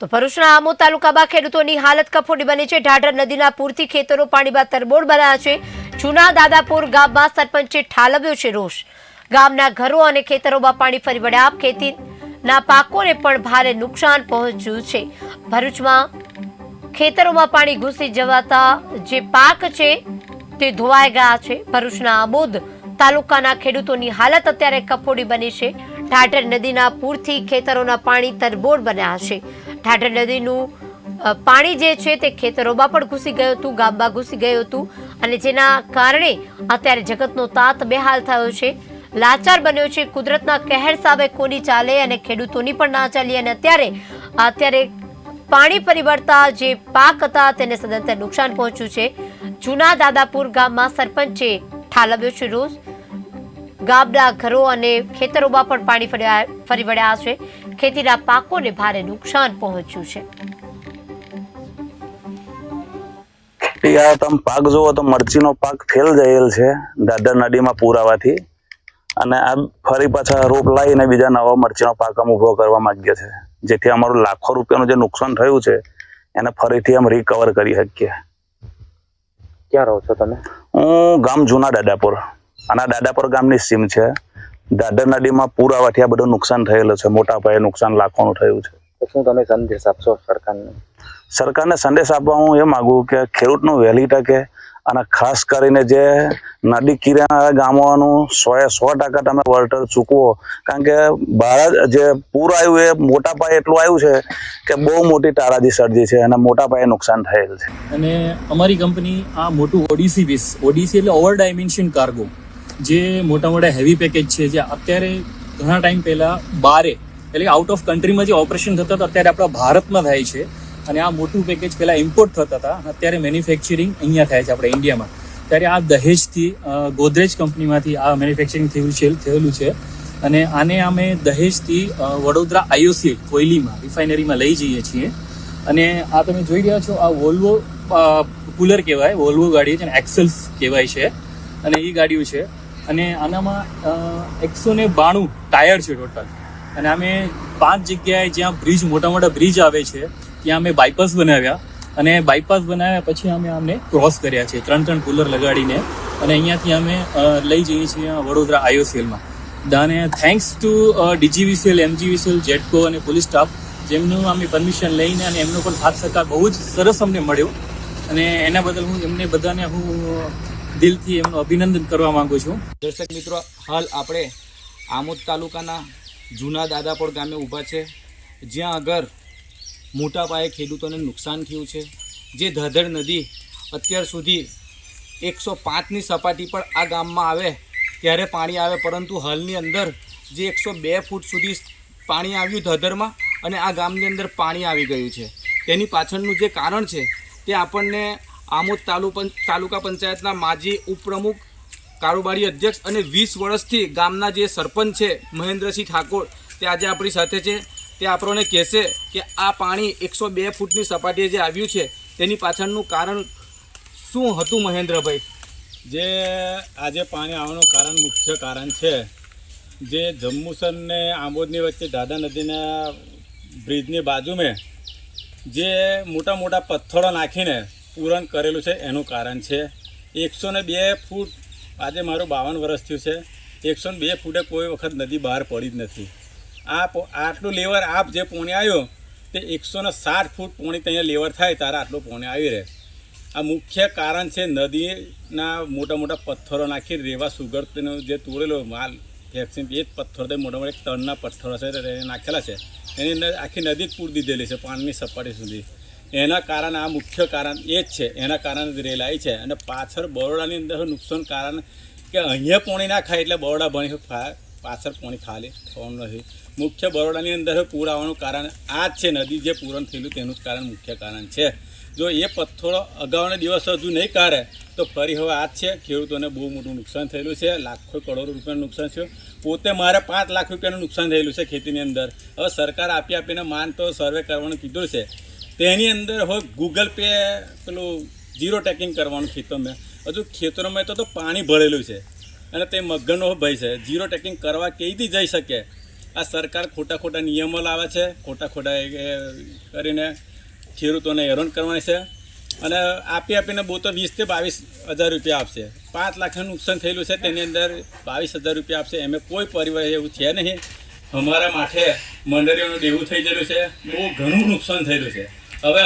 તો ભરૂચના આમોદ તાલુકામાં ખેડૂતોની હાલત કફોડી બની છે. ઢાઢર નદીના પૂરથી ખેતરો પાણીમાં તરબોળ બન્યા છે. જૂના દાદાપુર ગામમાં સરપંચે ઠાલવ્યો છે રોષ. ગામના ઘરો અને ખેતરોમાં પાણી ફરી વળ્યા. ખેતીના પાકોને પણ ભારે નુકસાન પહોંચ્યું છે. ભરૂચમાં ખેતરોમાં પાણી ઘૂસી જવાતા જે પાક છે તે ધોવાઈ ગયા છે. ભરૂચના આબોદ તાલુકાના ખેડૂતોની હાલત અત્યારે કફોડી બની છે. ઢાઢર નદીના પૂરથી ખેતરોના પાણી તરબોળ બન્યા છે. ઠાઠર નદીનું પાણી જે છે તે ખેતરોમાં પણ ઘૂસી ગયું હતું, ગામમાં ઘૂસી ગયું હતું અને જેના કારણે અત્યારે જગતનો તાત બેહાલ થયો છે. લાચાર બન્યો છે કુદરતના કહેર સામે કોની ચાલે અને ખેડૂતોની પણ ના ચાલી અને અત્યારે અત્યારે પાણી પરિવર્તા જે પાક હતા તેને સદંતર નુકસાન પહોંચ્યું છે. જૂના દાદાપુર ગામમાં સરપંચે ઠાલવ્યો છે રોજ. ગામના ઘરો અને ખેતરોમાં પણ પાણી ફર્યા- ફરી વળ્યા છે ખેતીના પાકોને ભારે નુકસાન પહોંચ્યું છે. યાર તમે પાક જુઓ તો મરચીનો પાક ફેલ જયેલ છે દાદર નદીમાં પૂર આવવાથી અને આ ફરી પાછા રોપ લાવીને બીજા નવા મરચીનો પાક અમે ઊભો કરવા માંગીએ છે. જેથી અમારું લાખો રૂપિયાનું જે નુકસાન થયું છે એને ફરીથી અમે રિકવર કરી શકીએ. ક્યાં રહો છો તમે? હું ગામ જૂના દાદાપુર. અને દાદાપર દાદાપુર ગામની સીમ છે. દાદર નદીમાં પૂર આવવાથી આ બધું નુકસાન થયેલું છે. મોટા પાયે નુકસાન લાખોનું થયું છે. શું તમે સંદેશ આપશો સરકારને? સરકારને સંદેશ આપવા હું એ માગું કે ખેડૂતનું વહેલી તકે અને ખાસ કરીને જે નદી કિરાના ગામોનું સો એ સો ટકા તમે વળતર ચૂકવો. કારણ કે ભારત જે પૂર આવ્યું એ મોટા પાયે એટલું આવ્યું છે કે બહુ મોટી તારાજી સર્જી છે અને મોટા પાયે નુકસાન થયેલ છે. અને અમારી કંપની આ મોટું ઓડીસી વીસ ઓડીસી એટલે ઓવર ડાયમેન્શન કાર્ગો. જે મોટા મોટા હેવી પેકેજ છે, જે અત્યારે ઘણા ટાઈમ પહેલા બારે, એટલે આઉટ ઓફ કન્ટ્રીમાં જે ઓપરેશન થતા હતા, અત્યારે આપણા ભારતમાં થાય છે. અને આ મોટું પેકેજ પહેલાં ઇમ્પોર્ટ થતા હતા અત્યારે મેન્યુફેક્ચરિંગ અહીંયા થાય છે આપણે ઇન્ડિયામાં ત્યારે આ દહેજથી ગોદરેજ કંપનીમાંથી આ મેન્યુફેક્ચરિંગ થયું છે, થયેલું છે. અને આને અમે દહેજથી વડોદરા આઈઓસી કોયલીમાં રિફાઇનરીમાં લઈ જઈએ છીએ. અને આ તમે જોઈ રહ્યા છો, આ વોલ્વો કુલર કહેવાય વોલ્વો ગાડી છે, અને એક્સેલ્સ કહેવાય છે. અને એ ગાડીઓ છે. અને આનામાં એકસો ને બાણું ટાયર છે ટોટલ. અને અમે પાંચ જગ્યાએ જ્યાં બ્રિજ, મોટા મોટા બ્રિજ આવે છે, ત્યાં અમે બાયપાસ બનાવ્યા. અને બાયપાસ બનાવ્યા પછી અમે આમને ક્રોસ કર્યા છે, ત્રણ ત્રણ કુલર લગાડીને. અને અહીંયાથી અમે લઈ જઈએ છીએ વડોદરા આઈઓસીએલમાં અને thanks to DGVCL MGVCL GETCO અને પોલીસ સ્ટાફ, જેમનું અમે પરમિશન લઈને અને એમનો પણ સાથ સહકાર બહુ જ સરસ અમને મળ્યો. અને એના બદલ હું એમને બધાને હું દિલથી એમનું અભિનંદન કરવા માંગુ છું. દર્શક મિત્રો, હાલ આપણે આમોદ તાલુકાના જૂના દાદાપોર ગામે ઊભા છે. જ્યાં આગળ મોટા પાયે ખેડૂતોને નુકસાન થયું છે, જે ધાધર નદી અત્યાર સુધી એકસો પાંચની સપાટી પર આ ગામમાં આવે, ત્યારે પાણી આવે, પરંતુ હાલની અંદર જે એકસો બે ફૂટ સુધી પાણી આવ્યું ધધરમાં અને આ ગામની અંદર પાણી આવી ગયું છે. તેની પાછળનું જે કારણ છે, તે આપણને આમોદ તાલુ તાલુકા પંચાયતના માજી ઉપપ્રમુખ, કારોબારી અધ્યક્ષ અને વીસ વર્ષથી ગામના જે સરપંચ છે, મહેન્દ્રસિંહ ઠાકોર, તે આજે આપણી સાથે છે. તે આપણને કહેશે કે આ પાણી એકસો બે ફૂટની સપાટીએ જે આવ્યું છે, તેની પાછળનું કારણ શું હતું મહેન્દ્રભાઈ? જે આજે પાણી આવવાનું કારણ મુખ્ય કારણ છે, જે જમ્મુસર ને આંબોદની વચ્ચે દાદા નદીના બ્રિજની બાજુમાં જે મોટા મોટા પથ્થરો નાખીને પૂરણ કરેલું છે, એનું કારણ છે. એકસો બે ફૂટ, આજે મારું બાવન વર્ષ થયું છે. એકસો ને બે ફૂટે કોઈ વખત નદી બહાર પડી જ નથી. આ આટલું લેવર આપ જે પોણી આવ્યો, તે એકસો સાઠ ફૂટ પોણી ત્યાં લેવર થાય, તારે આટલું પોણી આવી રહે. આ મુખ્ય કારણ છે નદીના મોટા મોટા પથ્થરો નાખી રેવા સુગરનો જે તોડેલો માલ, વેક્સિન, એ જ પથ્થર તે મોટા મોટા તણના પથ્થરો છે નાખેલા છે. એની અંદર આખી નદી જ પૂર દીધેલી છે પાણીની સપાટી સુધી. એના કારણે આ મુખ્ય કારણ એ જ છે. એના કારણે જ રેલ આવી છે. અને પાછળ બરોડાની અંદર નુકસાન કારણ કે અહીંયા પોણી ના ખાય એટલે બરોડા ભણી પાછળ પોણી ખાલી થવાનું નથી. મુખ્ય બરોડાની અંદર પૂર આવવાનું કારણ આ જ છે. નદી જે પૂરણ થયેલું તેનું જ કારણ મુખ્ય કારણ છે. જો એ પથ્થરો અગાઉના દિવસ હજુ નહીં કાઢે, તો ફરી હવે આ જ છે. ખેડૂતોને બહુ મોટું નુકસાન થયેલું છે. લાખો કરોડો રૂપિયાનું નુકસાન થયું. પોતે મારે પાંચ લાખ રૂપિયાનું નુકસાન થયેલું છે ખેતીની અંદર. હવે સરકાર આપી આપીને માન તો સર્વે કરવાનું કીધું છે. તેની અંદર હવે ગૂગલ પે પેલું જીરો ટેકિંગ કરવાનું ખેતરમાં હજુ ખેતરોમાં તો તો પાણી ભરેલું છે. અને તે મગનનો ભય છે. જીરો ટેકિંગ કરવા કેવીથી જઈ શકે? આ સરકાર ખોટા ખોટા નિયમો લાવે છે. ખોટા ખોટા કરીને ખેડૂતોને હેરાન કરવાની છે. અને આપી આપીને બહુ તો વીસથી બાવીસ હજાર રૂપિયા આપશે. પાંચ લાખનું નુકસાન થયેલું છે. તેની અંદર બાવીસ હજાર રૂપિયા આપશે. એમ કોઈ પરિવાર એવું છે નહીં. અમારા માટે મંડળીઓનું દેવું થઈ ગયેલું છે. બહુ ઘણું નુકસાન થયેલું છે. હવે